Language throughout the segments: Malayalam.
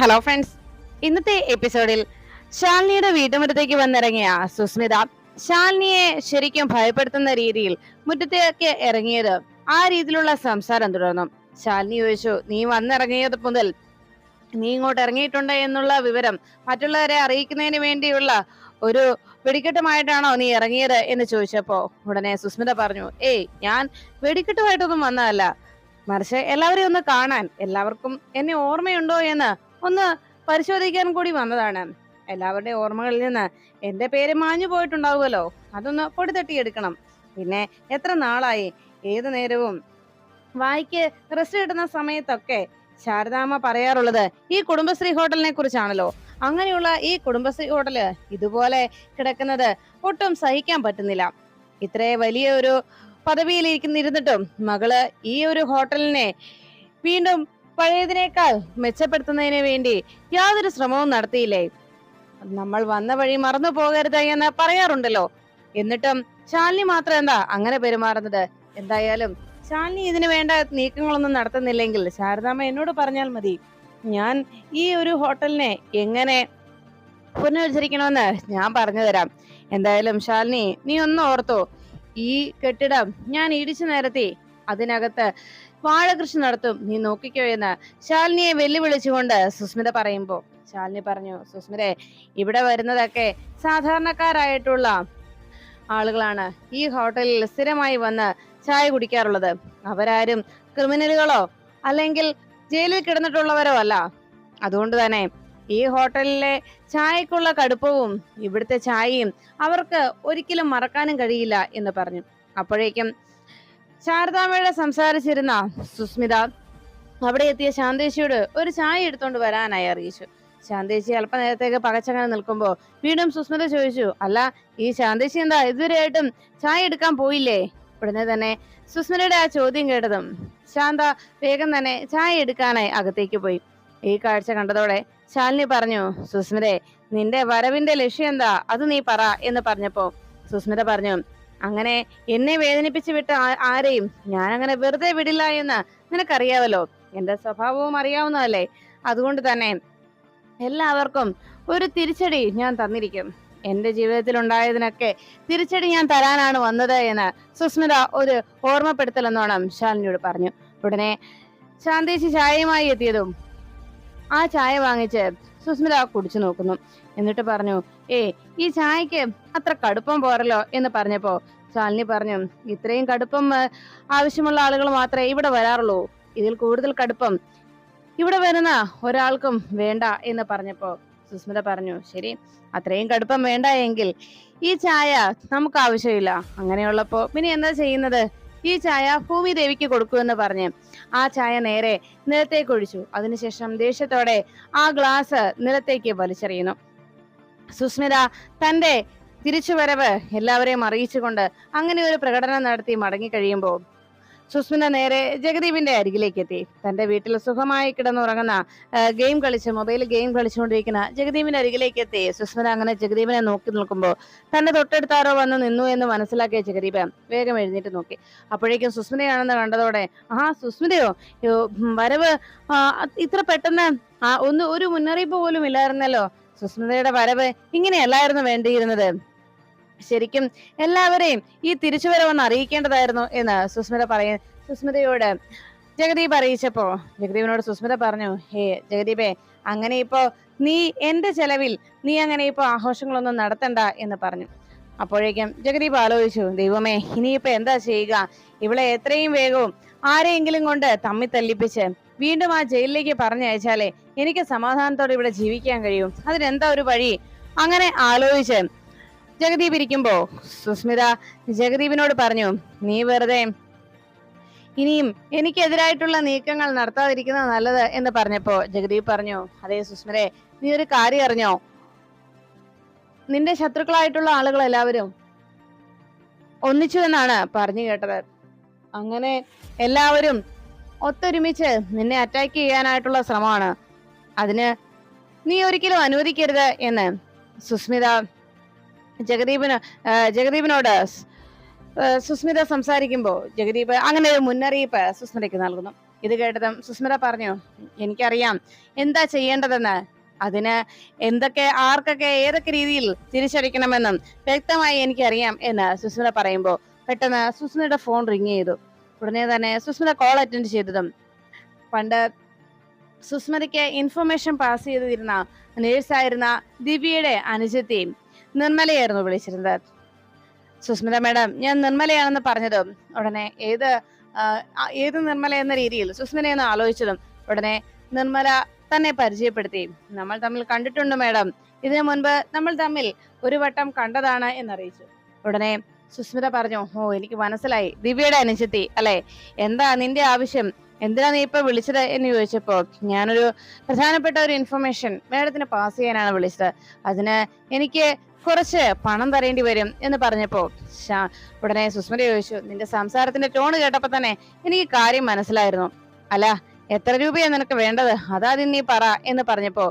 ഹലോ ഫ്രണ്ട്സ് ഇന്നത്തെ എപ്പിസോഡിൽ ശാലിനിയുടെ വീട്ടുമുറ്റത്തേക്ക് വന്നിറങ്ങിയ സുസ്മിത ശാലിനിയെ ശരിക്കും ഭയപ്പെടുത്തുന്ന രീതിയിൽ മുറ്റത്തേക്ക് ഇറങ്ങിയത് ആ രീതിയിലുള്ള സംസാരം തുടർന്നു. ശാലിനി ചോദിച്ചു നീ വന്നിറങ്ങിയത് മുതൽ നീ ഇങ്ങോട്ട് ഇറങ്ങിയിട്ടുണ്ട് എന്നുള്ള വിവരം മറ്റുള്ളവരെ അറിയിക്കുന്നതിന് വേണ്ടിയുള്ള ഒരു വെടിക്കെട്ടുമായിട്ടാണോ നീ ഇറങ്ങിയത്? എന്ന് ചോദിച്ചപ്പോ ഉടനെ സുസ്മിത പറഞ്ഞു ഏയ് ഞാൻ വെടിക്കെട്ടുമായിട്ടൊന്നും വന്നതല്ല. മറിച്ച് എല്ലാവരെയും ഒന്ന് കാണാൻ എല്ലാവർക്കും എന്നെ ഓർമ്മയുണ്ടോ എന്ന് ഒന്ന് പരിശോധിക്കാൻ കൂടി വന്നതാണ്. എല്ലാവരുടെയും ഓർമ്മകളിൽ നിന്ന് എന്റെ പേര് മാഞ്ഞു പോയിട്ടുണ്ടാവുമല്ലോ? അതൊന്ന് പൊടി തട്ടിയെടുക്കണം പിന്നെ എത്ര നാളായി? ഏത് നേരവും വായിക്ക് റെസ്റ്റ് കിട്ടുന്ന സമയത്തൊക്കെ ശാരദാമ്മ പറയാറുള്ളത് ഈ കുടുംബശ്രീ ഹോട്ടലിനെ കുറിച്ചാണല്ലോ. അങ്ങനെയുള്ള ഈ കുടുംബശ്രീ ഹോട്ടൽ ഇതുപോലെ കിടക്കുന്നത് ഒട്ടും സഹിക്കാൻ പറ്റുന്നില്ല. ഇത്രേ വലിയ ഒരു പദവിയിൽ ഇരുന്നിട്ടും മകൾ ഈ ഒരു ഹോട്ടലിനെ വീണ്ടും പഴയതിനേക്കാൾ മെച്ചപ്പെടുത്തുന്നതിന് വേണ്ടി യാതൊരു ശ്രമവും നടത്തിയില്ലേ? നമ്മൾ വന്ന വഴി മറന്നു പോകരുത് എന്ന് പറയാറുണ്ടല്ലോ. എന്നിട്ടും ശാലിനി മാത്രം എന്താ അങ്ങനെ പെരുമാറുന്നത്? എന്തായാലും ശാലിനി ഇതിനു വേണ്ട നീക്കങ്ങളൊന്നും നടത്തുന്നില്ലെങ്കിൽ ശാരദാമ്മ എന്നോട് പറഞ്ഞാൽ മതി. ഞാൻ ഈ ഒരു ഹോട്ടലിനെ എങ്ങനെ പുനരുദ്ധരിക്കണമെന്ന് ഞാൻ പറഞ്ഞു തരാം. എന്തായാലും ശാലിനി നീ ഒന്ന് ഓർത്തോ. ഈ കെട്ടിടം ഞാൻ ഇടിച്ചു നിരത്തി അതിനകത്ത് വാഴകൃഷി നടത്തും. നീ നോക്കിക്കോ എന്ന് ശാലിനിയെ വെല്ലുവിളിച്ചുകൊണ്ട് സുസ്മിത പറയുമ്പോ ശാലിനി പറഞ്ഞു സുസ്മിതെ ഇവിടെ വരുന്നതൊക്കെ സാധാരണക്കാരായിട്ടുള്ള ആളുകളാണ്. ഈ ഹോട്ടലിൽ സ്ഥിരമായി വന്ന് ചായ കുടിക്കാറുള്ളത്. അവരാരും ക്രിമിനലുകളോ അല്ലെങ്കിൽ ജയിലിൽ കിടന്നിട്ടുള്ളവരോ അല്ല. അതുകൊണ്ട് തന്നെ ഈ ഹോട്ടലിലെ ചായക്കുള്ള കടുപ്പവും ഇവിടുത്തെ ചായയും അവർക്ക് ഒരിക്കലും മറക്കാനും കഴിയില്ല എന്ന് പറഞ്ഞു. അപ്പോഴേക്കും ശാരദാമ്മയുടെ സംസാരിച്ചിരുന്ന സുസ്മിത അവിടെ എത്തിയ ശാന്തേശിയോട് ഒരു ചായ എടുത്തോണ്ട് വരാനായി അറിയിച്ചു. ശാന്തേശി അല്പനേരത്തേക്ക് പകച്ചങ്ങനെ നിൽക്കുമ്പോ വീണ്ടും സുസ്മിത ചോദിച്ചു അല്ല ഈ ശാന്തേശി എന്താ ഇതുവരെയായിട്ടും ചായ എടുക്കാൻ പോയില്ലേ? ഉടനെ തന്നെ സുസ്മിതയുടെ ആ ചോദ്യം കേട്ടതും ശാന്ത വേഗം തന്നെ ചായ എടുക്കാനായി അകത്തേക്ക് പോയി. ഈ കാഴ്ച കണ്ടതോടെ ശാലിനി പറഞ്ഞു സുസ്മിതെ നിന്റെ വരവിന്റെ ലക്ഷ്യം എന്താ? അത് നീ പറ എന്ന് പറഞ്ഞപ്പോ സുസ്മിത പറഞ്ഞു അങ്ങനെ എന്നെ വേദനിപ്പിച്ചു വിട്ട ആരെയും ഞാൻ അങ്ങനെ വെറുതെ വിടില്ല എന്ന് നിനക്കറിയാവല്ലോ. എന്റെ സ്വഭാവവും അറിയാവുന്നതല്ലേ? അതുകൊണ്ട് തന്നെ എല്ലാവർക്കും ഒരു തിരിച്ചടി ഞാൻ തന്നിരിക്കും. എന്റെ ജീവിതത്തിൽ ഉണ്ടായതിനൊക്കെ തിരിച്ചടി ഞാൻ തരാനാണ് വന്നത് എന്ന് സുസ്മിത ഒരു ഓർമ്മപ്പെടുത്തൽ എന്നോണം ശാലിനിയോട് പറഞ്ഞു. ഉടനെ ശാന്തേശി ചായയുമായി എത്തിയതും ആ ചായ വാങ്ങിച്ച് സുസ്മിത കുടിച്ചു നോക്കുന്നു. എന്നിട്ട് പറഞ്ഞു ഏ ഈ ചായക്ക് അത്ര കടുപ്പം പോരല്ലോ? എന്ന് പറഞ്ഞപ്പോ ശാലിനി പറഞ്ഞു ഇത്രയും കടുപ്പം ആവശ്യമുള്ള ആളുകൾ മാത്രമേ ഇവിടെ വരാറുള്ളൂ. ഇതിൽ കൂടുതൽ കടുപ്പം ഇവിടെ വരുന്ന ഒരാൾക്കും വേണ്ട എന്ന് പറഞ്ഞപ്പോ സുസ്മിത പറഞ്ഞു ശരി അത്രയും കടുപ്പം വേണ്ട എങ്കിൽ ഈ ചായ നമുക്ക് ആവശ്യമില്ല. അങ്ങനെയുള്ളപ്പോ പിന്നെ എന്താ ചെയ്യുന്നത്? ഈ ചായ ഭൂമി ദേവിക്ക് കൊടുക്കൂ എന്ന് പറഞ്ഞ് ആ ചായ നേരെ നിലത്തേക്ക് ഒഴിച്ചു. അതിനുശേഷം ദേഷ്യത്തോടെ ആ ഗ്ലാസ് നിലത്തേക്ക് വലിച്ചെറിയുന്നു. സുസ്മിത തന്റെ തിരിച്ചുവരവ് എല്ലാവരെയും അറിയിച്ചുകൊണ്ട് അങ്ങനെ ഒരു പ്രകടനം നടത്തി മടങ്ങി കഴിയുമ്പോൾ സുസ്മിത നേരെ ജഗദീപിന്റെ അരികിലേക്ക് എത്തി. തന്റെ വീട്ടിൽ സുഖമായി കിടന്നുറങ്ങുന്ന ഗെയിം കളിച്ച് മൊബൈൽ ഗെയിം കളിച്ചുകൊണ്ടിരിക്കുന്ന ജഗദീപിന്റെ അരികിലേക്ക് എത്തി. സുസ്മിത അങ്ങനെ ജഗദീപിനെ നോക്കി നിൽക്കുമ്പോൾ തന്റെ തൊട്ടടുത്താരോ വന്ന് നിന്നു എന്ന് മനസ്സിലാക്കിയ ജഗദീപ് വേഗം എഴുന്നേറ്റ് നോക്കി. അപ്പോഴേക്കും സുസ്മിതയാണെന്ന് കണ്ടതോടെ ആ സുസ്മിതയോ വരവ് ഇത്ര പെട്ടെന്ന് ഒന്ന് ഒരു മുന്നറിയിപ്പ് പോലും ഇല്ലായിരുന്നല്ലോ. സുസ്മിതയുടെ വരവ് ഇങ്ങനെയല്ലായിരുന്നു വേണ്ടിയിരുന്നത്. ശരിക്കും എല്ലാവരെയും ഈ തിരിച്ചുവരവൊന്ന് അറിയിക്കേണ്ടതായിരുന്നു എന്ന് സുസ്മിത പറയ സുസ്മിതയോട് ജഗദീപ് അറിയിച്ചപ്പോ ജഗദീപിനോട് സുസ്മിത പറഞ്ഞു ഹേ ജഗദീപേ അങ്ങനെ ഇപ്പോ നീ എന്റെ ചെലവിൽ നീ അങ്ങനെ ഇപ്പോ ആഘോഷങ്ങളൊന്നും നടത്തണ്ട എന്ന് പറഞ്ഞു. അപ്പോഴേക്കും ജഗദീപ് ആലോചിച്ചു ദൈവമേ ഇനിയിപ്പോ എന്താ ചെയ്യുക? ഇവളെ എത്രയും വേഗവും ആരെയെങ്കിലും കൊണ്ട് തമ്മി തല്ലിപ്പിച്ച് വീണ്ടും ആ ജയിലിലേക്ക് പറഞ്ഞയച്ചാലേ എനിക്ക് സമാധാനത്തോടെ ഇവിടെ ജീവിക്കാൻ കഴിയും. അതിനെന്താ ഒരു വഴി? അങ്ങനെ ആലോചിച്ച് ജഗദീപ് ഇരിക്കുമ്പോ സുസ്മിത ജഗദീപിനോട് പറഞ്ഞു നീ വെറുതെ ഇനിയും എനിക്കെതിരായിട്ടുള്ള നീക്കങ്ങൾ നടത്താതിരിക്കുന്നത് നല്ലത് എന്ന് പറഞ്ഞപ്പോ ജഗദീപ് പറഞ്ഞു അതേ സുസ്മിതേ നീ ഒരു കാര്യം അറിഞ്ഞോ? നിന്റെ ശത്രുക്കളായിട്ടുള്ള ആളുകൾ എല്ലാവരും ഒന്നിച്ചു എന്നാണ് പറഞ്ഞു കേട്ടത്. അങ്ങനെ എല്ലാവരും ഒത്തൊരുമിച്ച് നിന്നെ അറ്റാക്ക് ചെയ്യാനായിട്ടുള്ള ശ്രമമാണ്. അതിന് നീ ഒരിക്കലും അനുവദിക്കരുത് എന്ന് സുസ്മിത ജഗദീപിന് ജഗദീപിനോട് സുസ്മിത സംസാരിക്കുമ്പോൾ ജഗദീപ് അങ്ങനെ ഒരു മുന്നറിയിപ്പ് സുസ്മിതയ്ക്ക് നൽകുന്നു. ഇത് കേട്ടതും സുസ്മിത പറഞ്ഞു എനിക്കറിയാം. എന്താ ചെയ്യേണ്ടതെന്ന്? അതിന് എന്തൊക്കെ ആർക്കൊക്കെ ഏതൊക്കെ രീതിയിൽ തിരിച്ചടിക്കണമെന്നും വ്യക്തമായി എനിക്കറിയാം എന്ന് സുസ്മിത പറയുമ്പോൾ പെട്ടെന്ന് സുസ്മിതയുടെ ഫോൺ റിങ് ചെയ്തു. ഉടനെ തന്നെ സുസ്മിത കോൾ അറ്റൻഡ് ചെയ്തതും. പണ്ട് സുസ്മിതയ്ക്ക് ഇൻഫർമേഷൻ പാസ് ചെയ്തിരുന്ന നേഴ്സായിരുന്ന ദിവ്യയുടെ അനുജത്തെയും നിർമ്മലയായിരുന്നു വിളിച്ചിരുന്നത്. സുസ്മിത മാഡം ഞാൻ നിർമ്മലയാണെന്ന് പറഞ്ഞതും ഉടനെ ഏത് ഏത് നിർമ്മല എന്ന രീതിയിൽ സുസ്മിതയെന്ന് ആലോചിച്ചതും ഉടനെ നിർമ്മല തന്നെ പരിചയപ്പെടുത്തി. നമ്മൾ തമ്മിൽ കണ്ടിട്ടുണ്ട് മാഡം. ഇതിനു മുൻപ് നമ്മൾ തമ്മിൽ ഒരു വട്ടം കണ്ടതാണ് എന്നറിയിച്ചു. ഉടനെ സുസ്മിത പറഞ്ഞു ഓ എനിക്ക് മനസ്സിലായി. ദിവ്യയുടെ അനുജത്തി അല്ലെ? എന്താ നിന്റെ ആവശ്യം? എന്തിനാ നീ ഇപ്പൊ വിളിച്ചത്? എന്ന് ചോദിച്ചപ്പോ ഞാനൊരു പ്രധാനപ്പെട്ട ഒരു ഇൻഫർമേഷൻ മേഡത്തിന് പാസ് ചെയ്യാനാണ് വിളിച്ചത്. അതിന് എനിക്ക് കുറച്ച് പണം തരേണ്ടി വരും എന്ന് പറഞ്ഞപ്പോ ഉടനെ സുസ്മിത ചോദിച്ചു നിന്റെ സംസാരത്തിന്റെ ടോണ് കേട്ടപ്പോ തന്നെ എനിക്ക് കാര്യം മനസ്സിലായിരുന്നു. അല്ല എത്ര രൂപയാണ് നിനക്ക് വേണ്ടത്? അതാദ്യം നീ പറ എന്ന് പറഞ്ഞപ്പോ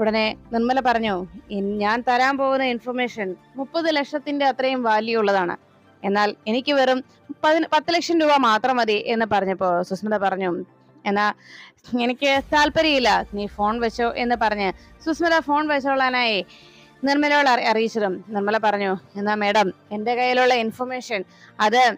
ഉടനെ നിർമ്മല പറഞ്ഞു ഞാൻ തരാൻ പോകുന്ന ഇൻഫർമേഷൻ മുപ്പത് ലക്ഷത്തിന്റെ അത്രയും വാല്യൂ ഉള്ളതാണ്. എന്നാൽ എനിക്ക് വെറും പത്ത് ലക്ഷം രൂപ മാത്രം മതി എന്ന് പറഞ്ഞപ്പോ സുസ്മിത പറഞ്ഞു. എന്നാ എനിക്ക് താല്പര്യമില്ല നീ ഫോൺ വെച്ചോ എന്ന് പറഞ്ഞ് സുസ്മിത ഫോൺ വെച്ചോളാനായി നിർമ്മലയോട് അറി- അറിയിച്ചതും. നിർമ്മല പറഞ്ഞു എന്നാ മേഡം എന്റെ കയ്യിലുള്ള ഇൻഫർമേഷൻ അത്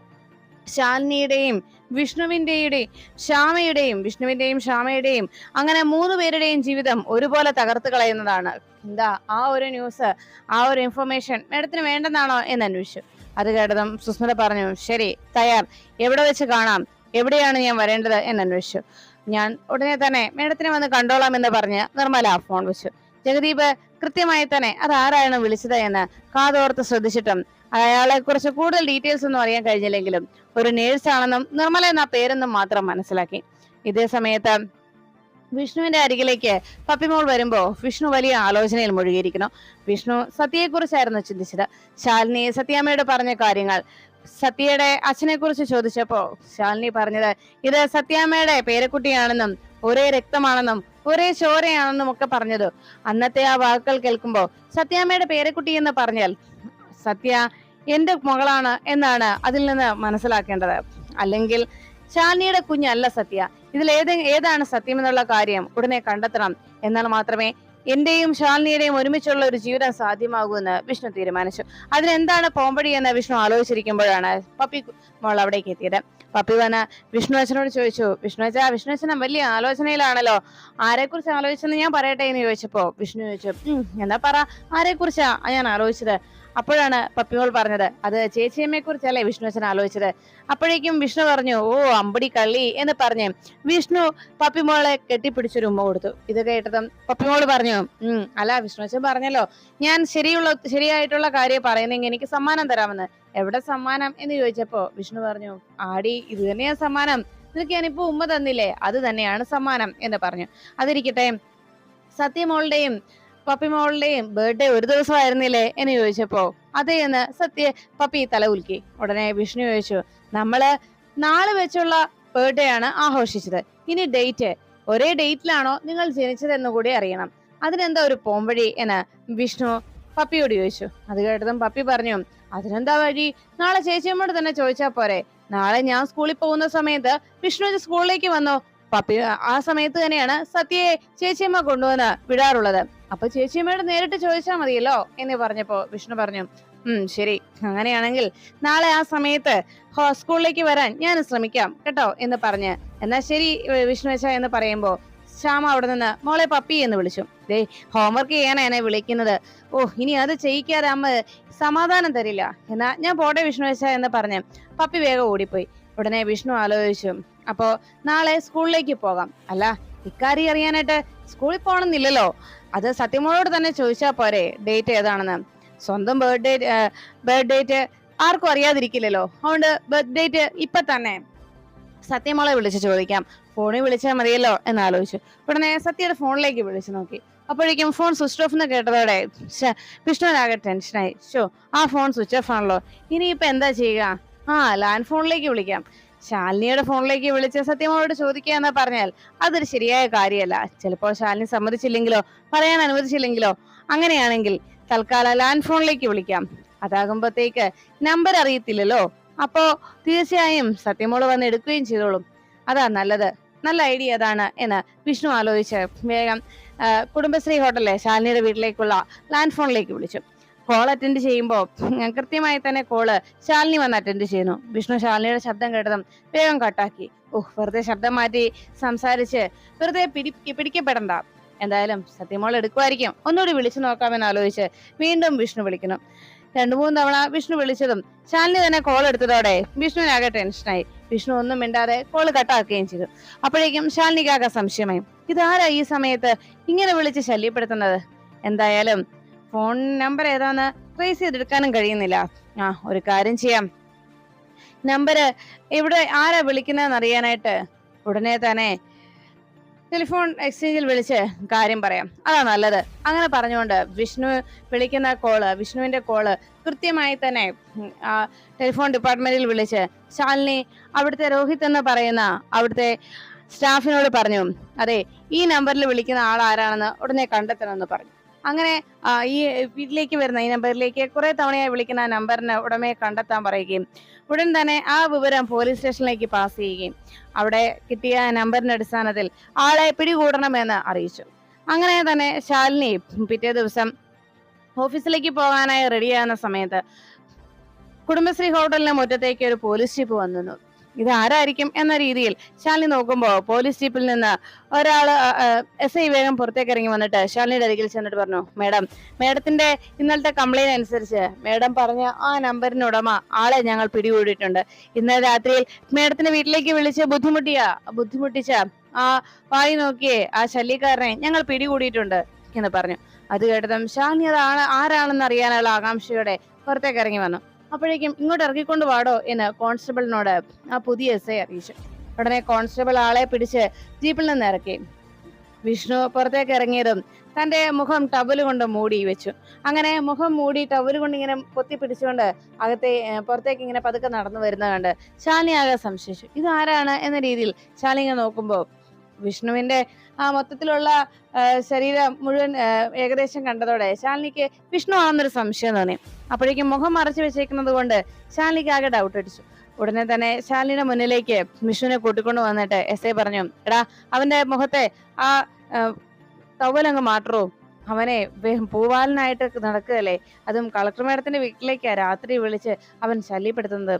ശാലിനിയുടെയും വിഷ്ണുവിന്റെയും ശ്യാമയുടെയും വിഷ്ണുവിന്റെയും ശ്യാമയുടെയും അങ്ങനെ മൂന്ന് പേരുടെയും ജീവിതം ഒരുപോലെ തകർത്ത് കളയുന്നതാണ്. എന്താ? ആ ഒരു ന്യൂസ് ആ ഒരു ഇൻഫർമേഷൻ മേഡത്തിന് വേണ്ടെന്നാണോ എന്ന് അന്വേഷിച്ചു. അത് കേട്ടതും സുസ്മിത പറഞ്ഞു ശരി തയ്യാർ. എവിടെ വെച്ച് കാണാം? എവിടെയാണ് ഞാൻ വരേണ്ടത്? എന്ന് അന്വേഷിച്ചു. ഞാൻ ഉടനെ തന്നെ മേഡത്തിനെ വന്ന് കണ്ടോളാം എന്ന് പറഞ്ഞ് നിർമ്മല ഫോൺ വെച്ചു. ജഗദീപ് കൃത്യമായി തന്നെ അത് ആരാണ് വിളിച്ചത്? എന്ന് കാതോർത്ത് ശ്രദ്ധിച്ചിട്ടും അയാളെ കുറിച്ച് കൂടുതൽ ഡീറ്റെയിൽസ് ഒന്നും അറിയാൻ കഴിഞ്ഞില്ലെങ്കിലും ഒരു നേഴ്സ് ആണെന്നും നിർമ്മല എന്ന പേരെന്നും മാത്രം മനസ്സിലാക്കി. ഇതേ സമയത്ത് വിഷ്ണുവിന്റെ അരികിലേക്ക് പപ്പിമോൾ വരുമ്പോ വിഷ്ണു വലിയ ആലോചനയിൽ മുഴുകിയിരിക്കുന്നു. വിഷ്ണു സത്യയെക്കുറിച്ചായിരുന്നു ചിന്തിച്ചത്. ശാലിനി സത്യാമ്മയോട് പറഞ്ഞ കാര്യങ്ങൾ സത്യയുടെ അച്ഛനെ കുറിച്ച് ചോദിച്ചപ്പോ ശാലിനി പറഞ്ഞത് ഇത് സത്യാമ്മയുടെ പേരക്കുട്ടിയാണെന്നും ഒരേ രക്തമാണെന്നും ഒരേ ചോരയാണെന്നും ഒക്കെ പറഞ്ഞത്. അന്നത്തെ ആ വാക്കുകൾ കേൾക്കുമ്പോൾ സത്യാമ്മയുടെ പേരക്കുട്ടി എന്ന് പറഞ്ഞാൽ സത്യ എന്റെ മകളാണ് എന്നാണ് അതിൽ നിന്ന് മനസ്സിലാക്കേണ്ടത്. അല്ലെങ്കിൽ ശാലിനിയുടെ കുഞ്ഞല്ല സത്യ. ഇതിൽ ഏത് ഏതാണ് സത്യമെന്നുള്ള കാര്യം ഉടനെ കണ്ടെത്തണം. എന്നാൽ മാത്രമേ എന്റെയും ശാലിനിയുടെയും ഒരുമിച്ചുള്ള ഒരു ജീവിതം സാധ്യമാകൂ എന്ന് വിഷ്ണു തീരുമാനിച്ചു. അതിനെന്താണ് പോമ്പടി എന്ന് വിഷ്ണു ആലോചിച്ചിരിക്കുമ്പോഴാണ് പപ്പി മോൾ അവിടേക്ക് എത്തിയത്. പപ്പി വന്ന് വിഷ്ണു അച്ഛനോട് ചോദിച്ചു വിഷ്ണു അച്ഛാ വിഷ്ണു അച്ഛനം വലിയ ആലോചനയിലാണല്ലോ. ആരെക്കുറിച്ച് ആലോചിച്ചെന്ന് ഞാൻ പറയട്ടെ? എന്ന് ചോദിച്ചപ്പോ വിഷ്ണു ചോദിച്ചു "ഉം, എന്നാ പറ ആരെക്കുറിച്ചാ? ഞാൻ ആലോചിച്ചത് അപ്പോഴാണ് പപ്പിമോൾ പറഞ്ഞത്. അത് ചേച്ചിയമ്മയെ കുറിച്ചല്ലേ വിഷ്ണു അച്ഛൻ ആലോചിച്ചത്? അപ്പോഴേക്കും വിഷ്ണു പറഞ്ഞു ഓ അമ്പടി കള്ളി എന്ന് പറഞ്ഞ് വിഷ്ണു പപ്പിമോളെ കെട്ടിപ്പിടിച്ചൊരു ഉമ്മ കൊടുത്തു. ഇത് കേട്ടതും പപ്പിമോൾ പറഞ്ഞു ഉം അല്ല വിഷ്ണു അച്ഛൻ പറഞ്ഞല്ലോ. ഞാൻ ശരിയുള്ള ശരിയായിട്ടുള്ള കാര്യം പറയുന്നെങ്കിൽ എനിക്ക് സമ്മാനം തരാമെന്ന്. എവിടെ സമ്മാനം? എന്ന് ചോദിച്ചപ്പോ വിഷ്ണു പറഞ്ഞു ആടി ഇത് തന്നെയാ സമ്മാനം. നിനക്ക് ഞാനിപ്പോ ഉമ്മ തന്നില്ലേ? അത് തന്നെയാണ് സമ്മാനം എന്ന് പറഞ്ഞു. അതിരിക്കട്ടെ സത്യമോളുടെയും പപ്പിമോളുടെയും ബർത്ത്ഡേ ഒരു ദിവസമായിരുന്നില്ലേ എന്ന് ചോദിച്ചപ്പോ അതെ എന്ന് സത്യ പപ്പി തല ഉൽക്കി ഉടനെ വിഷ്ണു ചോദിച്ചു നമ്മൾ നാളെ വെച്ചുള്ള ബർത്ത്ഡേ ആണ് ആഘോഷിച്ചത്. ഇനി ഡേറ്റ് ഒരേ ഡേറ്റിലാണോ നിങ്ങൾ ജനിച്ചതെന്ന് കൂടി അറിയണം. അതിനെന്താ ഒരു പോംവഴി? എന്ന് വിഷ്ണു പപ്പിയോട് ചോദിച്ചു. അത് കേട്ടതും പപ്പി പറഞ്ഞു അതിനെന്താ വഴി? നാളെ ചേച്ചിയമ്മോട് തന്നെ ചോദിച്ചാ പോരെ. നാളെ ഞാൻ സ്കൂളിൽ പോകുന്ന സമയത്ത് വിഷ്ണു സ്കൂളിലേക്ക് വന്നോ. പപ്പി ആ സമയത്ത് തന്നെയാണ് സത്യയെ ചേച്ചിയമ്മ കൊണ്ടുവന്ന് വിടാറുള്ളത്. അപ്പൊ ചേച്ചിയമ്മയോട് നേരിട്ട് ചോദിച്ചാൽ മതിയല്ലോ എന്ന് പറഞ്ഞപ്പോ വിഷ്ണു പറഞ്ഞു ഉം ശരി. അങ്ങനെയാണെങ്കിൽ നാളെ ആ സമയത്ത് സ്കൂളിലേക്ക് വരാൻ ഞാൻ ശ്രമിക്കാം കേട്ടോ? എന്ന് പറഞ്ഞ്. എന്നാ ശരി വിഷ്ണു വെച്ച എന്ന് പറയുമ്പോ ശ്യാമ അവിടെ നിന്ന് മോളെ പപ്പി എന്ന് വിളിച്ചു. ദേ ഹോംവർക്ക് ചെയ്യാനാ എന്നെ വിളിക്കുന്നത്. ഓ ഇനി അത് ചെയ്യിക്കാതെ അമ്മ സമാധാനം തരില്ല. എന്നാ ഞാൻ പോട്ടെ വിഷ്ണു വെച്ച എന്ന് പറഞ്ഞ് പപ്പി വേഗം ഓടിപ്പോയി. ഉടനെ വിഷ്ണു ആലോചിച്ചു. അപ്പോ നാളെ സ്കൂളിലേക്ക് പോകാം. അല്ല ഇക്കാര്യം അറിയാനായിട്ട് സ്കൂളിൽ പോകണമെന്നില്ലല്ലോ. അത് സത്യമോളോട് തന്നെ ചോദിച്ചാൽ പോരെ ഡേറ്റ് ഏതാണെന്ന്. സ്വന്തം ബർത്ത്ഡേ ബർത്ത് ഡേറ്റ് ആർക്കും അറിയാതിരിക്കില്ലല്ലോ. അതുകൊണ്ട് ബർത്ത് ഡേറ്റ് ഇപ്പൊ തന്നെ സത്യമോളെ വിളിച്ച് ചോദിക്കാം. ഫോണിൽ വിളിച്ചാൽ മതിയല്ലോ എന്ന് ആലോചിച്ചു. ഉടനെ സത്യയുടെ ഫോണിലേക്ക് വിളിച്ചു നോക്കി. അപ്പോഴേക്കും ഫോൺ സ്വിച്ച് ഓഫ് എന്ന് കേട്ടതോടെ വിഷ്ണുവിനാകെ ടെൻഷനായി ഷോ ആ ഫോൺ സ്വിച്ച് ഓഫ് ആണല്ലോ. ഇനിയിപ്പോ എന്താ ചെയ്യുക? ആ ലാൻഡ് ഫോണിലേക്ക് വിളിക്കാം. ശാലിനിയുടെ ഫോണിലേക്ക് വിളിച്ച് സത്യമോളോട് ചോദിക്കുക എന്ന് പറഞ്ഞാൽ അതൊരു ശരിയായ കാര്യമല്ല. ചിലപ്പോൾ ശാലിനി സമ്മതിച്ചില്ലെങ്കിലോ പറയാൻ അനുവദിച്ചില്ലെങ്കിലോ അങ്ങനെയാണെങ്കിൽ തൽക്കാലം ലാൻഡ് ഫോണിലേക്ക് വിളിക്കാം. അതാകുമ്പോഴത്തേക്ക് നമ്പർ അറിയത്തില്ലല്ലോ. അപ്പോ തീർച്ചയായും സത്യമോൾ വന്ന് എടുക്കുകയും ചെയ്തോളും. അതാ നല്ലത്. നല്ല ഐഡിയ അതാണ് എന്ന് വിഷ്ണു ആലോചിച്ച് വേഗം കുടുംബശ്രീ ഹോട്ടലിലെ ശാലിനിയുടെ വീട്ടിലേക്കുള്ള ലാൻഡ് ഫോണിലേക്ക് വിളിച്ചു. കോൾ അറ്റൻഡ് ചെയ്യുമ്പോൾ കൃത്യമായി തന്നെ കോൾ ശാലിനി വന്ന് അറ്റൻഡ് ചെയ്യുന്നു. വിഷ്ണു ശാലിനിയുടെ ശബ്ദം കേട്ടതും വേഗം കട്ടാക്കി ഓഹ് വെറുതെ ശബ്ദം മാറ്റി സംസാരിച്ച് വെറുതെ പിടി പിടിക്കപ്പെടണ്ട. എന്തായാലും സത്യമോൾ എടുക്കുമായിരിക്കും. ഒന്നുകൂടി വിളിച്ചു നോക്കാമെന്ന് ആലോചിച്ച് വീണ്ടും വിഷ്ണു വിളിക്കുന്നു. രണ്ടു മൂന്ന് തവണ വിഷ്ണു വിളിച്ചതും ശാലിനി തന്നെ കോൾ എടുത്തതോടെ വിഷ്ണുവിനാകെ ടെൻഷനായി വിഷ്ണു ഒന്നും മിണ്ടാതെ കോൾ കട്ടാക്കുകയും ചെയ്തു. അപ്പോഴേക്കും ശാലിനിക്കാകെ സംശയമായി. ഇതാരാ ഈ സമയത്ത് ഇങ്ങനെ വിളിച്ച് ശല്യപ്പെടുത്തുന്നത്? എന്തായാലും ഫോൺ നമ്പർ ഏതാന്ന് ട്രേസ് ചെയ്തെടുക്കാനും കഴിയുന്നില്ല. ആ ഒരു കാര്യം ചെയ്യാം. നമ്പര് ഇവിടെ ആരാ വിളിക്കുന്നതെന്ന് അറിയാനായിട്ട് ഉടനെ തന്നെ ടെലിഫോൺ എക്സ്ചേഞ്ചിൽ വിളിച്ച് കാര്യം പറയാം. അതാ നല്ലത്. അങ്ങനെ പറഞ്ഞുകൊണ്ട് വിഷ്ണു വിളിക്കുന്ന കോൾ വിഷ്ണുവിന്റെ കോൾ കൃത്യമായി തന്നെ ടെലിഫോൺ ഡിപ്പാർട്ട്മെന്റിൽ വിളിച്ച് ശാലിനി അവിടുത്തെ രോഹിത് എന്ന് പറയുന്ന അവിടുത്തെ സ്റ്റാഫിനോട് പറഞ്ഞു അതെ ഈ നമ്പറിൽ വിളിക്കുന്ന ആൾ ആരാണെന്ന് ഉടനെ കണ്ടെത്തണമെന്ന് പറഞ്ഞു. അങ്ങനെ ഈ വീട്ടിലേക്ക് വരുന്ന ഈ നമ്പറിലേക്ക് കുറെ തവണയായി വിളിക്കുന്ന ആ നമ്പറിന് ഉടമയെ കണ്ടെത്താൻ പറയുകയും ഉടൻ തന്നെ ആ വിവരം പോലീസ് സ്റ്റേഷനിലേക്ക് പാസ് ചെയ്യുകയും അവിടെ കിട്ടിയ നമ്പറിന്റെ അടിസ്ഥാനത്തിൽ ആളെ പിടികൂടണമെന്ന് അറിയിച്ചു. അങ്ങനെ തന്നെ ശാലിനി പിറ്റേ ദിവസം ഓഫീസിലേക്ക് പോകാനായി റെഡിയാകുന്ന സമയത്ത് കുടുംബശ്രീ ഹോട്ടലിന്റെ മുറ്റത്തേക്ക് ഒരു പോലീസ് ജീപ്പ് വന്നു. ഇത് ആരായിരിക്കും എന്ന രീതിയിൽ ശാലിനി നോക്കുമ്പോൾ പോലീസ് ജീപ്പിൽ നിന്ന് ഒരാൾ എസ് ഐ വേഗം പുറത്തേക്ക് ഇറങ്ങി വന്നിട്ട് ശാലിനിയുടെ അരികിൽ ചെന്നിട്ട് പറഞ്ഞു മേഡം മേഡത്തിന്റെ ഇന്നലത്തെ കംപ്ലൈന്റ് അനുസരിച്ച് മേഡം പറഞ്ഞ ആ നമ്പറിന് ഉടമ ആളെ ഞങ്ങൾ പിടികൂടിയിട്ടുണ്ട്. ഇന്നലെ രാത്രിയിൽ മേഡത്തിന്റെ വീട്ടിലേക്ക് വിളിച്ച് ബുദ്ധിമുട്ടിയ ബുദ്ധിമുട്ടിച്ച ആ വായി നോക്കിയേ ആ ശല്യക്കാരനെ ഞങ്ങൾ പിടികൂടിയിട്ടുണ്ട് എന്ന് പറഞ്ഞു. അത് കേട്ടതും ശാലിനി അതാണ് ആരാണെന്ന് അറിയാനുള്ള ആകാംക്ഷയോടെ പുറത്തേക്ക് ഇറങ്ങി വന്നു. അപ്പോഴേക്കും ഇങ്ങോട്ട് ഇറങ്ങിക്കൊണ്ട് വാടോ എന്ന് കോൺസ്റ്റബിളിനോട് ആ പുതിയ എസ് ഐ അറിയിച്ചു. ഉടനെ കോൺസ്റ്റബിൾ ആളെ പിടിച്ച് ജീപ്പിൽ നിന്ന് ഇറക്കി. വിഷ്ണു പുറത്തേക്ക് ഇറങ്ങിയതും തന്റെ മുഖം ടവൽ കൊണ്ട് മൂടി വെച്ചു. അങ്ങനെ മുഖം മൂടി ടവൽ കൊണ്ട് ഇങ്ങനെ പൊത്തി പിടിച്ചുകൊണ്ട് അകത്തെ പുറത്തേക്ക് ഇങ്ങനെ പതുക്കെ നടന്നു വരുന്നത് കണ്ട് ശാലിനി ആകെ സംശയിച്ചു. ഇത് ആരാണ് എന്ന രീതിയിൽ ശാലിനി നോക്കുമ്പോൾ വിഷ്ണുവിന്റെ ആ മൊത്തത്തിലുള്ള ശരീരം മുഴുവൻ ഏകദേശം കണ്ടതോടെ ശാലിനിക്ക് വിഷ്ണു ആണെന്നൊരു സംശയം തോന്നി. അപ്പോഴേക്കും മുഖം മറച്ചു വെച്ചേക്കുന്നത് കൊണ്ട് ശാലിനിക്ക് ആകെ ഡൗട്ട് അടിച്ചു. ഉടനെ തന്നെ ശാലിനിയുടെ മുന്നിലേക്ക് വിഷ്ണുവിനെ കൂട്ടിക്കൊണ്ട് വന്നിട്ട് എസ് ഐ പറഞ്ഞു എടാ അവന്റെ മുഖത്തെ ആ ടവലങ്ങ് മാറ്ററോ. അവനെ പൂവാലനായിട്ട് നടക്കുകയല്ലേ? അതും കളക്ടർ മേഡത്തിന്റെ വീട്ടിലേക്കാ രാത്രി വിളിച്ച് അവൻ ശല്യപ്പെടുത്തുന്നത്.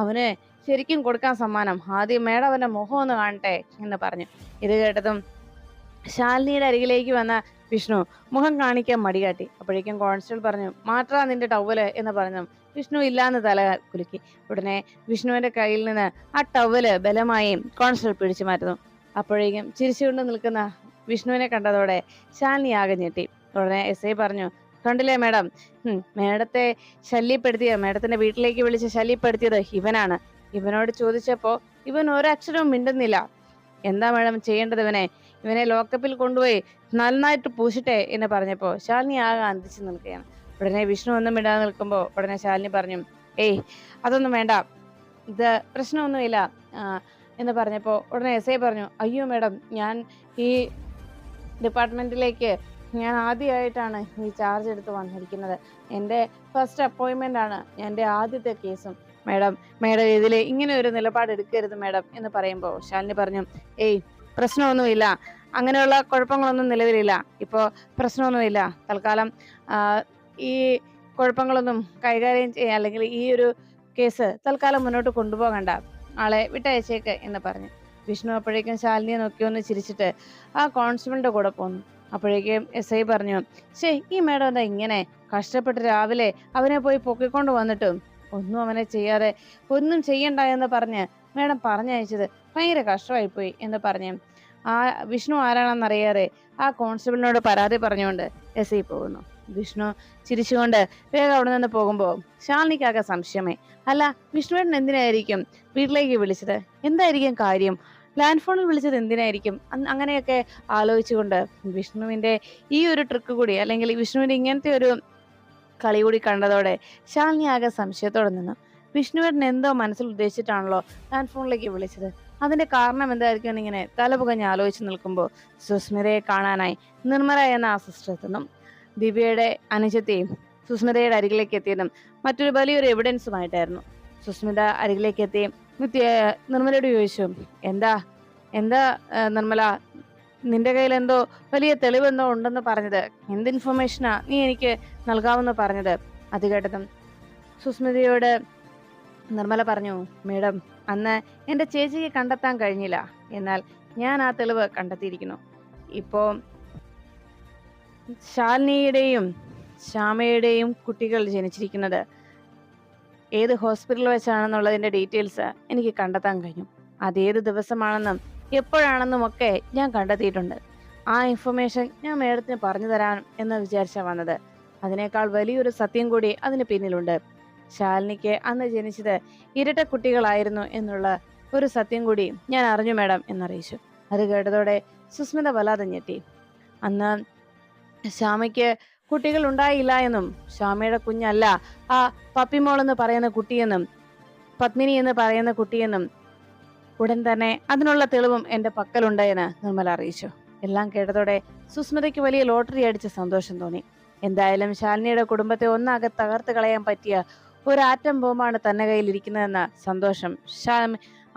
അവന് ശരിക്കും കൊടുക്കാൻ സമ്മാനം. ആദ്യം മേഡം അവന്റെ മുഖം ഒന്ന് കാണട്ടെ എന്ന് പറഞ്ഞു. ഇത് കേട്ടതും ശാലിനിയുടെ അരികിലേക്ക് വന്ന വിഷ്ണു മുഖം കാണിക്കാൻ മടികാട്ടി അപ്പോഴേക്കും കോൺസ്റ്റബിൾ പറഞ്ഞു മാറ്റാ നിന്റെ ടവൽ എന്ന് പറഞ്ഞു. വിഷ്ണു ഇല്ലാന്ന് തല കുലുക്കി. ഉടനെ വിഷ്ണുവിന്റെ കയ്യിൽ നിന്ന് ആ ടവൽ ബലമായി കോൺസ്റ്റബിൾ പിടിച്ചു മാറ്റുന്നു. അപ്പോഴേക്കും ചിരിച്ചുകൊണ്ട് നിൽക്കുന്ന വിഷ്ണുവിനെ കണ്ടതോടെ ശാലിനി ആകെ ഞെട്ടി. ഉടനെ എസ് ഐ പറഞ്ഞു കണ്ടില്ലേ മേഡം? മേഡത്തെ ശല്യപ്പെടുത്തിയ മേഡത്തിന്റെ വീട്ടിലേക്ക് വിളിച്ച് ശല്യപ്പെടുത്തിയത് ഇവനാണ്. ഇവനോട് ചോദിച്ചപ്പോ ഇവൻ ഒരക്ഷരവും മിണ്ടുന്നില്ല. എന്താ മേഡം ചെയ്യേണ്ടത് ഇവനെ? ഇവനെ ലോക്കപ്പിൽ കൊണ്ടുപോയി നന്നായിട്ട് പൂശിട്ടെ എന്ന് പറഞ്ഞപ്പോ ശാലിനി ആകെ അന്തിച്ചു നിൽക്കുകയാണ്. ഉടനെ വിഷ്ണു ഒന്നും മിണ്ടാതെ നിൽക്കുമ്പോൾ ഉടനെ ശാലിനി പറഞ്ഞു ഏയ് അതൊന്നും വേണ്ട. ഇത് പ്രശ്നമൊന്നുമില്ല. എന്ന് പറഞ്ഞപ്പോൾ ഉടനെ എസ് ഐ പറഞ്ഞു അയ്യോ മേഡം ഞാൻ ഈ ഡിപ്പാർട്ട്മെന്റിലേക്ക് ഞാൻ ആദ്യമായിട്ടാണ് ഈ ചാർജ് എടുത്ത് വന്നിരിക്കുന്നത്. എന്റെ ഫസ്റ്റ് അപ്പോയിൻമെന്റ് ആണ് എന്റെ ആദ്യത്തെ കേസും. മേഡം മേഡം ഇതിൽ ഇങ്ങനെ ഒരു നിലപാട് എടുക്കരുത് മേഡം എന്ന് പറയുമ്പോൾ ശാലിനി പറഞ്ഞു ഏയ് പ്രശ്നമൊന്നുമില്ല. അങ്ങനെയുള്ള കുഴപ്പങ്ങളൊന്നും നിലവിലില്ല. ഇപ്പോൾ പ്രശ്നമൊന്നുമില്ല. തൽക്കാലം ഈ കുഴപ്പങ്ങളൊന്നും കൈകാര്യം ചെയ്യാൻ അല്ലെങ്കിൽ ഈ ഒരു കേസ് തൽക്കാലം മുന്നോട്ട് കൊണ്ടുപോകണ്ട. ആളെ വിട്ടയച്ചേക്ക് എന്ന് പറഞ്ഞു. വിഷ്ണു അപ്പോഴേക്കും ശാലിനിയെ നോക്കി ഒന്ന് ചിരിച്ചിട്ട് ആ കോൺസ്റ്റബിളിന്റെ കൂടെ പോന്നു. അപ്പോഴേക്കും എസ് ഐ പറഞ്ഞു ശേ ഈ മേഡം എന്താ ഇങ്ങനെ കഷ്ടപ്പെട്ട് രാവിലെ അവനെ പോയി പൊക്കിക്കൊണ്ട് വന്നിട്ടും ഒന്നും അവനെ ചെയ്യാതെ ഒന്നും ചെയ്യണ്ട എന്ന് പറഞ്ഞ് മേഡം പറഞ്ഞയച്ചത് ഭയങ്കര കഷ്ടമായിപ്പോയി എന്ന് പറഞ്ഞു. ആ വിഷ്ണു ആരാണെന്നറിയാതെ ആ കോൺസ്റ്റബിളിനോട് പരാതി പറഞ്ഞുകൊണ്ട് എസ് ഐ പോകുന്നു. വിഷ്ണു ചിരിച്ചുകൊണ്ട് വേഗം അവിടെ നിന്ന് പോകുമ്പോൾ ശാലിനിക്കാകെ സംശയമേ അല്ല വിഷ്ണുവേട്ടൻ എന്തിനായിരിക്കും വീട്ടിലേക്ക് വിളിച്ചത്? എന്തായിരിക്കും കാര്യം? ലാൻഡ് ഫോണിൽ വിളിച്ചത് എന്തിനായിരിക്കും? അങ്ങനെയൊക്കെ ആലോചിച്ചുകൊണ്ട് വിഷ്ണുവിന്റെ ഈ ഒരു ട്രിക്ക് കൂടി അല്ലെങ്കിൽ വിഷ്ണുവിന്റെ ഇങ്ങനത്തെ ഒരു കളി കൂടി കണ്ടതോടെ ശാലിനി ആകെ സംശയത്തോടെ നിന്നു. വിഷ്ണുവേട്ടൻ എന്തോ മനസ്സിൽ ഉദ്ദേശിച്ചിട്ടാണല്ലോ താൻ ഫോണിലേക്ക് വിളിച്ചത്? അതിന്റെ കാരണം എന്തായിരിക്കും എന്നിങ്ങനെ തലപുകഞ്ഞ് ആലോചിച്ച് നിൽക്കുമ്പോൾ സുസ്മിതയെ കാണാനായി നിർമ്മല എന്ന ആ ദിവ്യയുടെ അനുജത്തെയും സുസ്മിതയുടെ അരികിലേക്ക് എത്തിയതും മറ്റൊരു വലിയൊരു എവിഡൻസുമായിട്ടായിരുന്നു സുസ്മിത അരികിലേക്ക് എത്തി നിർമ്മലയോട് ചോദിച്ചു എന്താ? എന്താ നിർമ്മല? നിന്റെ കയ്യിൽ എന്തോ വലിയ തെളിവെന്തോ ഉണ്ടെന്ന് പറഞ്ഞത്. എന്ത് ഇൻഫർമേഷനാ നീ എനിക്ക് നൽകാമെന്ന് പറഞ്ഞത്? അത് കേട്ടതും സുസ്മിതയോട് നിർമ്മല പറഞ്ഞു മേഡം അന്ന് എന്റെ ചേച്ചിയെ കണ്ടെത്താൻ കഴിഞ്ഞില്ല. എന്നാൽ ഞാൻ ആ തെളിവ് കണ്ടെത്തിയിരിക്കുന്നു. ഇപ്പോൾ ശാലിനിയുടെയും ശ്യാമയുടെയും കുട്ടികൾ ജനിച്ചിരിക്കുന്നത് ഏത് ഹോസ്പിറ്റലിൽ വെച്ചാണെന്നുള്ളതിന്റെ ഡീറ്റെയിൽസ് എനിക്ക് കണ്ടെത്താൻ കഴിഞ്ഞു. അതേത് ദിവസമാണെന്നും എപ്പോഴാണെന്നും ഒക്കെ ഞാൻ കണ്ടെത്തിയിട്ടുണ്ട്. ആ ഇൻഫർമേഷൻ ഞാൻ മേഡത്തിന് പറഞ്ഞു തരാൻ എന്ന് വിചാരിച്ച വന്നത്. അതിനേക്കാൾ വലിയൊരു സത്യം കൂടി അതിന് പിന്നിലുണ്ട്. ശാലിനിക്ക് അന്ന് ജനിച്ചത് ഇരട്ട കുട്ടികളായിരുന്നു എന്നുള്ള ഒരു സത്യം കൂടി ഞാൻ അറിഞ്ഞു മേഡം എന്നറിയിച്ചു. അത് കേട്ടതോടെ സുസ്മിത വല്ലാതെ ഞെട്ടി. അന്ന് ശ്യാമയ്ക്ക് കുട്ടികൾ ഉണ്ടായില്ല എന്നും ശ്യാമയുടെ കുഞ്ഞല്ല ആ പപ്പിമോൾ എന്ന് പറയുന്ന കുട്ടിയെന്നും പത്മിനി എന്ന് പറയുന്ന കുട്ടിയെന്നും ഉടൻ തന്നെ അതിനുള്ള തെളിവും എന്റെ പക്കലുണ്ട് എന്ന് നിർമ്മല അറിയിച്ചു. എല്ലാം കേട്ടതോടെ സുസ്മിതയ്ക്ക് വലിയ ലോട്ടറി അടിച്ച സന്തോഷം തോന്നി. എന്തായാലും ശാലിനിയുടെ കുടുംബത്തെ ഒന്നാകെ തകർത്ത് കളയാൻ പറ്റിയ ഒരു ആറ്റം ബോംബാണ് തന്നെ കയ്യിൽ ഇരിക്കുന്നതെന്ന സന്തോഷം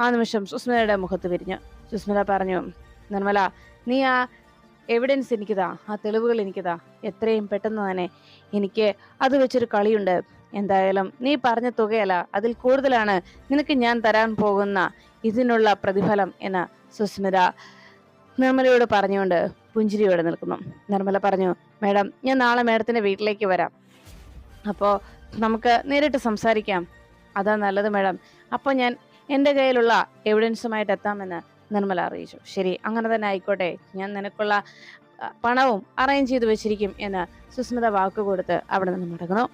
ആ നിമിഷം സുസ്മിതയുടെ മുഖത്ത് വിരിഞ്ഞു. സുസ്മിത പറഞ്ഞു നിർമ്മല നീ ആ എവിഡൻസ് എനിക്കിതാ ആ തെളിവുകൾ എനിക്കിതാ. എത്രയും പെട്ടെന്ന് തന്നെ എനിക്ക് അത് വെച്ചൊരു കളിയുണ്ട്. എന്തായാലും നീ പറഞ്ഞ തുകയല്ല അതിൽ കൂടുതലാണ് നിനക്ക് ഞാൻ തരാൻ പോകുന്ന ഇതിനുള്ള പ്രതിഫലം എന്ന സുസ്മിത നിർമ്മലയോട് പറഞ്ഞുകൊണ്ട് പുഞ്ചിരിയോടെ നിൽക്കുന്നു. നിർമ്മല പറഞ്ഞു മേഡം ഞാൻ നാളെ മേഡത്തിന്റെ വീട്ടിലേക്ക് വരാം. അപ്പോൾ നമുക്ക് നേരിട്ട് സംസാരിക്കാം. അതാ നല്ലത് മേഡം. അപ്പോൾ ഞാൻ എന്റെ കയ്യിലുള്ള എവിഡൻസുമായിട്ട് എത്താമെന്ന് നിർമ്മല അറിയിച്ചു. ശരി അങ്ങനെ തന്നെ ആയിക്കോട്ടെ. ഞാൻ നിനക്കുള്ള പണവും അറേഞ്ച് ചെയ്ത് വെച്ചിരിക്കും എന്ന് സുസ്മിത വാക്ക് കൊടുത്ത് അവിടെ നിന്ന് മടങ്ങുന്നു.